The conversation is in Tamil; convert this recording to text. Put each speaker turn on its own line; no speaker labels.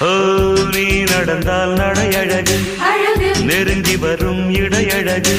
ஓ நீ நடந்தால் நடையழகு. நெருங்கி வரும் இடையழகு.